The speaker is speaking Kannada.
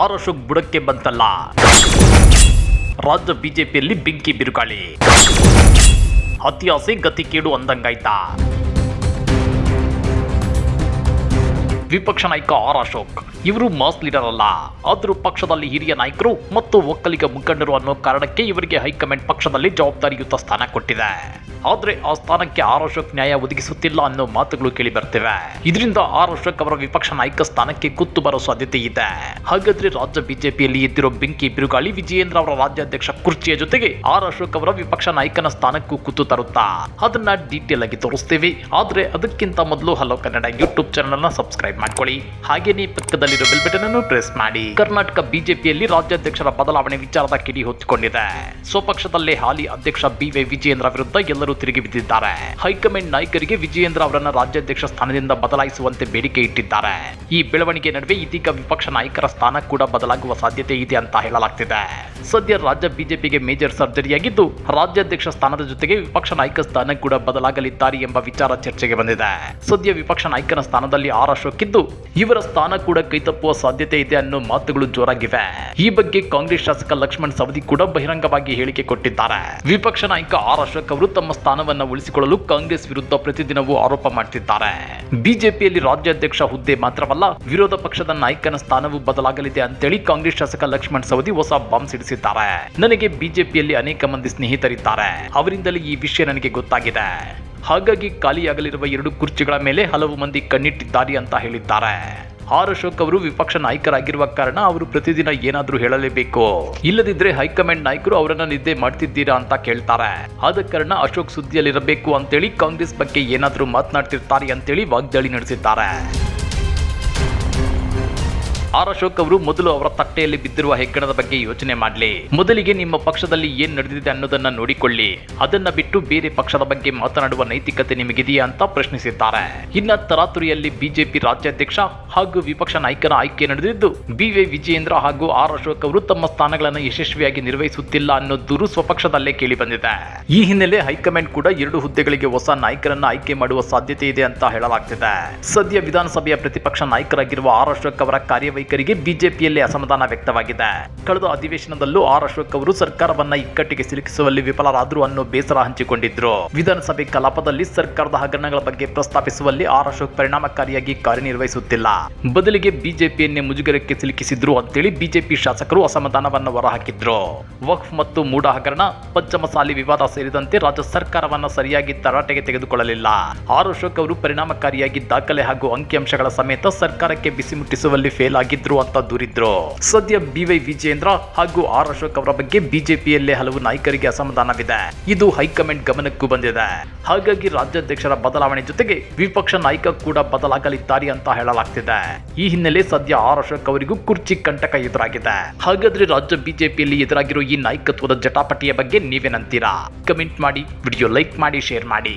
ಆರ್ ಅಶೋಕ್ ಬುಡಕ್ಕೆ ಬಂತಲ್ಲ. ರಾಜ್ಯ ಬಿಜೆಪಿಯಲ್ಲಿ ಬೆಂಕಿ ಬಿರುಗಾಳಿ. ಅತಿಯಾಸೆ ಗತಿ ಕೇಡು ಅಂದಂಗಾಯ್ತಾ. ವಿಪಕ್ಷ ನಾಯಕ ಆರ್ ಅಶೋಕ್, ಇವರು ಮಾಸ್ ಲೀಡರ್ ಅಲ್ಲ. ಆದರೂ ಪಕ್ಷದಲ್ಲಿ ಹಿರಿಯ ನಾಯಕರು ಮತ್ತು ಒಕ್ಕಲಿಗ ಮುಖಂಡರು ಅನ್ನೋ ಕಾರಣಕ್ಕೆ ಇವರಿಗೆ ಹೈಕಮಾಂಡ್ ಪಕ್ಷದಲ್ಲಿ ಜವಾಬ್ದಾರಿಯುತ ಸ್ಥಾನ ಕೊಟ್ಟಿದೆ. ಆದ್ರೆ ಆ ಸ್ಥಾನಕ್ಕೆ ಆರ್ ಅಶೋಕ್ ನ್ಯಾಯ ಒದಗಿಸುತ್ತಿಲ್ಲ ಅನ್ನೋ ಮಾತುಗಳು ಕೇಳಿ ಬರ್ತಿವೆ. ಇದರಿಂದ ಆರ್ ಅಶೋಕ್ ಅವರ ವಿಪಕ್ಷ ನಾಯಕ ಸ್ಥಾನಕ್ಕೆ ಕುತ್ತು ಬರೋ ಸಾಧ್ಯತೆ ಇದೆ. ಹಾಗಾದ್ರೆ ರಾಜ್ಯ ಬಿಜೆಪಿಯಲ್ಲಿ ಎದ್ದಿರೋ ಬೆಂಕಿ ಬಿರುಗಾಳಿ ವಿಜಯೇಂದ್ರ ಅವರ ರಾಜ್ಯಾಧ್ಯಕ್ಷ ಕುರ್ಚಿಯ ಜೊತೆಗೆ ಆರ್ ಅಶೋಕ್ ಅವರ ವಿಪಕ್ಷ ನಾಯಕನ ಸ್ಥಾನಕ್ಕೂ ಕುತ್ತು ತರುತ್ತಾ? ಅದನ್ನ ಡೀಟೇಲ್ ಆಗಿ ತೋರಿಸ್ತೀವಿ. ಆದ್ರೆ ಅದಕ್ಕಿಂತ ಮೊದಲು ಹಲೋ ಕನ್ನಡ ಯೂಟ್ಯೂಬ್ ಚಾನಲ್ ಅನ್ನ ಸಬ್ಸ್ಕ್ರೈಬ್ ಮಾಡ್ಕೊಳ್ಳಿ. ಹಾಗೇನೇ ಪಕ್ಕದಲ್ಲಿರೋ ಬೆಲ್ ಬಟನ್ ಅನ್ನು ಪ್ರೆಸ್ ಮಾಡಿ. ಕರ್ನಾಟಕ ಬಿಜೆಪಿಯಲ್ಲಿ ರಾಜ್ಯಾಧ್ಯಕ್ಷರ ಬದಲಾವಣೆ ವಿಚಾರದ ಕಿಡಿ ಹೊತ್ತಿಕೊಂಡಿದೆ ಸ್ವಪಕ್ಷದಲ್ಲೇ ಹಾಲಿ ಅಧ್ಯಕ್ಷ ಬಿ ವೈ ವಿಜಯೇಂದ್ರ ವಿರುದ್ಧ ಎಲ್ಲರೂ ತಿರುಗಿ ಬಿದ್ದಿದ್ದಾರೆ. ಹೈಕಮಾಂಡ್ ನಾಯಕರಿಗೆ ವಿಜಯೇಂದ್ರ ಅವರನ್ನ ರಾಜ್ಯಾಧ್ಯಕ್ಷ ಸ್ಥಾನದಿಂದ ಬದಲಾಯಿಸುವಂತೆ ಬೇಡಿಕೆ ಇಟ್ಟಿದ್ದಾರೆ. ಈ ಬೆಳವಣಿಗೆ ನಡುವೆ ಇದೀಗ ವಿಪಕ್ಷ ನಾಯಕರ ಸ್ಥಾನ ಕೂಡ ಬದಲಾಗುವ ಸಾಧ್ಯತೆ ಇದೆ ಅಂತ ಹೇಳಲಾಗ್ತಿದೆ. ಸದ್ಯ ರಾಜ್ಯ ಬಿಜೆಪಿಗೆ ಮೇಜರ್ ಸರ್ಜರಿಯಾಗಿದ್ದು, ರಾಜ್ಯಾಧ್ಯಕ್ಷ ಸ್ಥಾನದ ಜೊತೆಗೆ ವಿಪಕ್ಷ ನಾಯಕ ಸ್ಥಾನ ಕೂಡ ಬದಲಾಗಲಿದ್ದಾರೆ ಎಂಬ ವಿಚಾರ ಚರ್ಚೆಗೆ ಬಂದಿದೆ. ಸದ್ಯ ವಿಪಕ್ಷ ನಾಯಕನ ಸ್ಥಾನದಲ್ಲಿ ಆರ್ ಅಶೋಕ್ ಇದ್ದು ಇವರ ಸ್ಥಾನ ಕೂಡ ಕೈತಪ್ಪುವ ಸಾಧ್ಯತೆ ಇದೆ ಅನ್ನೋ ಮಾತುಗಳು ಜೋರಾಗಿವೆ. ಈ ಬಗ್ಗೆ ಕಾಂಗ್ರೆಸ್ ಶಾಸಕ ಲಕ್ಷ್ಮಣ್ ಸವದಿ ಕೂಡ ಬಹಿರಂಗವಾಗಿ ಹೇಳಿಕೆ ಕೊಟ್ಟಿದ್ದಾರೆ. ವಿಪಕ್ಷ ನಾಯಕ ಆರ್ ಅಶೋಕ್ ಅವರು ತಮ್ಮ ಸ್ಥಾನವನ್ನ ಉಳಿಸಿಕೊಳ್ಳಲು ಕಾಂಗ್ರೆಸ್ ವಿರುದ್ಧ ಪ್ರತಿದಿನವೂ ಆರೋಪ ಮಾಡ್ತಿದ್ದಾರೆ. ಬಿಜೆಪಿಯಲ್ಲಿ ರಾಜ್ಯಾಧ್ಯಕ್ಷ ಹುದ್ದೆ ಮಾತ್ರವಲ್ಲ, ವಿರೋಧ ಪಕ್ಷದ ನಾಯಕನ ಸ್ಥಾನವೂ ಬದಲಾಗಲಿದೆ ಅಂತೇಳಿ ಕಾಂಗ್ರೆಸ್ ಶಾಸಕ ಲಕ್ಷ್ಮಣ್ ಸವದಿ ಹೊಸ ಬಾಂಬ್ ಸಿಡಿಸಿದ್ದಾರೆ. ನನಗೆ ಬಿಜೆಪಿಯಲ್ಲಿ ಅನೇಕ ಮಂದಿ ಸ್ನೇಹಿತರಿದ್ದಾರೆ. ಅವರಿಂದಲೇ ಈ ವಿಷಯ ನನಗೆ ಗೊತ್ತಾಗಿದೆ. ಹಾಗಾಗಿ ಖಾಲಿಯಾಗಲಿರುವ ಎರಡು ಕುರ್ಚಿಗಳ ಮೇಲೆ ಹಲವು ಮಂದಿ ಕಣ್ಣಿಟ್ಟಿದ್ದಾರೆ ಅಂತ ಹೇಳಿದ್ದಾರೆ. ಆರ್ ಅಶೋಕ್ ಅವರು ವಿಪಕ್ಷ ನಾಯಕರಾಗಿರುವ ಕಾರಣ ಅವರು ಪ್ರತಿದಿನ ಏನಾದ್ರೂ ಹೇಳಲೇಬೇಕು. ಇಲ್ಲದಿದ್ರೆ ಹೈಕಮಾಂಡ್ ನಾಯಕರು ಅವರನ್ನ ನಿದ್ದೆ ಮಾಡ್ತಿದ್ದೀರಾ ಅಂತ ಕೇಳ್ತಾರೆ. ಆದ ಕಾರಣ ಅಶೋಕ್ ಸುದ್ದಿಯಲ್ಲಿರಬೇಕು ಅಂತೇಳಿ ಕಾಂಗ್ರೆಸ್ ಬಗ್ಗೆ ಏನಾದ್ರೂ ಮಾತನಾಡ್ತಿರ್ತಾರೆ ಅಂತೇಳಿ ವಾಗ್ದಾಳಿ ನಡೆಸಿದ್ದಾರೆ. ಆರ್ ಅಶೋಕ್ ಅವರು ಮೊದಲು ಅವರ ತಟ್ಟೆಯಲ್ಲಿ ಬಿದ್ದಿರುವ ಹೆಗ್ಗಣದ ಬಗ್ಗೆ ಯೋಚನೆ ಮಾಡಲಿ. ಮೊದಲಿಗೆ ನಿಮ್ಮ ಪಕ್ಷದಲ್ಲಿ ಏನ್ ನಡೆದಿದೆ ಅನ್ನೋದನ್ನ ನೋಡಿಕೊಳ್ಳಿ. ಅದನ್ನ ಬಿಟ್ಟು ಬೇರೆ ಪಕ್ಷದ ಬಗ್ಗೆ ಮಾತನಾಡುವ ನೈತಿಕತೆ ನಿಮಗಿದೆಯಾ ಅಂತ ಪ್ರಶ್ನಿಸಿದ್ದಾರೆ. ಇನ್ನ ತರಾತುರಿಯಲ್ಲಿ ಬಿಜೆಪಿ ರಾಜ್ಯಾಧ್ಯಕ್ಷ ಹಾಗೂ ವಿಪಕ್ಷ ನಾಯಕರ ಆಯ್ಕೆ ನಡೆದಿದ್ದು ಬಿ ವೈ ವಿಜಯೇಂದ್ರ ಹಾಗೂ ಆರ್ ಅಶೋಕ್ ಅವರು ತಮ್ಮ ಸ್ಥಾನಗಳನ್ನು ಯಶಸ್ವಿಯಾಗಿ ನಿರ್ವಹಿಸುತ್ತಿಲ್ಲ ಅನ್ನೋ ದೂರು ಸ್ವಪಕ್ಷದಲ್ಲೇ ಕೇಳಿ ಬಂದಿದೆ ಈ ಹಿನ್ನೆಲೆ ಹೈಕಮಾಂಡ್ ಕೂಡ ಎರಡು ಹುದ್ದೆಗಳಿಗೆ ಹೊಸ ನಾಯಕರನ್ನ ಆಯ್ಕೆ ಮಾಡುವ ಸಾಧ್ಯತೆ ಇದೆ ಅಂತ ಹೇಳಲಾಗ್ತಿದೆ. ಸದ್ಯ ವಿಧಾನಸಭೆಯ ಪ್ರತಿಪಕ್ಷ ನಾಯಕರಾಗಿರುವ ಆರ್ ಅಶೋಕ್ ಅವರ ಕಾರ್ಯವೈಖರಿಗೆ ಬಿಜೆಪಿಯಲ್ಲಿ ಅಸಮಾಧಾನ ವ್ಯಕ್ತವಾಗಿದೆ. ಕಳೆದ ಅಧಿವೇಶನದಲ್ಲೂ ಆರ್ ಅಶೋಕ್ ಅವರು ಸರ್ಕಾರವನ್ನ ಇಕ್ಕಟ್ಟಿಗೆ ಸಿಲುಕಿಸುವಲ್ಲಿ ವಿಫಲರಾದ್ರು ಅನ್ನೋ ಬೇಸರ ಹಂಚಿಕೊಂಡಿದ್ರು. ವಿಧಾನಸಭೆ ಕಲಾಪದಲ್ಲಿ ಸರ್ಕಾರದ ಹಗರಣಗಳ ಬಗ್ಗೆ ಪ್ರಸ್ತಾಪಿಸುವಲ್ಲಿ ಆರ್ ಅಶೋಕ್ ಪರಿಣಾಮಕಾರಿಯಾಗಿ ಕಾರ್ಯನಿರ್ವಹಿಸುತ್ತಿಲ್ಲ. ಬದಲಿಗೆ ಬಿಜೆಪಿಯನ್ನೇ ಮುಜುಗರಕ್ಕೆ ಸಿಲುಕಿಸಿದ್ರು ಅಂತೇಳಿ ಬಿಜೆಪಿ ಶಾಸಕರು ಅಸಮಾಧಾನವನ್ನು ಹೊರಹಾಕಿದ್ರು. ವಕ್ಫ್ ಮತ್ತು ಮೂಡ ಹಗರಣ, ಪಂಚಮಸಾಲಿ ವಿವಾದ ಸೇರಿದಂತೆ ರಾಜ್ಯ ಸರ್ಕಾರವನ್ನ ಸರಿಯಾಗಿ ತರಾಟೆಗೆ ತೆಗೆದುಕೊಳ್ಳಲಿಲ್ಲ. ಆರ್ ಅಶೋಕ್ ಅವರು ಪರಿಣಾಮಕಾರಿಯಾಗಿ ದಾಖಲೆ ಹಾಗೂ ಅಂಕಿಅಂಶಗಳ ಸಮೇತ ಸರ್ಕಾರಕ್ಕೆ ಬಿಸಿ ಮುಟ್ಟಿಸುವಲ್ಲಿ ಫೇಲ್ ಆಗಿದ್ರು ಅಂತ ದೂರಿದ್ರು. ಸದ್ಯ ಬಿವೈ ವಿಜೇಂದ್ರ ಹಾಗೂ ಆರ್ ಅಶೋಕ್ ಅವರ ಬಗ್ಗೆ ಬಿಜೆಪಿಯಲ್ಲೇ ಹಲವು ನಾಯಕರಿಗೆ ಅಸಮಾಧಾನವಿದೆ. ಇದು ಹೈಕಮಾಂಡ್ ಗಮನಕ್ಕೂ ಬಂದಿದೆ. ಹಾಗಾಗಿ ರಾಜ್ಯಾಧ್ಯಕ್ಷರ ಬದಲಾವಣೆ ಜೊತೆಗೆ ವಿಪಕ್ಷ ನಾಯಕ ಕೂಡ ಬದಲಾಗಲಿದ್ದಾರೆ ಅಂತ ಹೇಳಲಾಗ್ತಿದೆ. ಈ ಹಿನ್ನೆಲೆ ಸದ್ಯ ಆರ್ ಅಶೋಕ್ ಅವರಿಗೂ ಕುರ್ಚಿ ಕಂಟಕ ಎದುರಾಗಿದೆ. ಹಾಗಾದ್ರೆ ರಾಜ್ಯ ಬಿಜೆಪಿಯಲ್ಲಿ ಎದುರಾಗಿರೋ ಈ ನಾಯಕತ್ವದ ಜಟಾಪಟಿಯ ಬಗ್ಗೆ ನೀವೇನಂತೀರಾ? ಕಮೆಂಟ್ ಮಾಡಿ, ವಿಡಿಯೋ ಲೈಕ್ ಮಾಡಿ, ಶೇರ್ ಮಾಡಿ.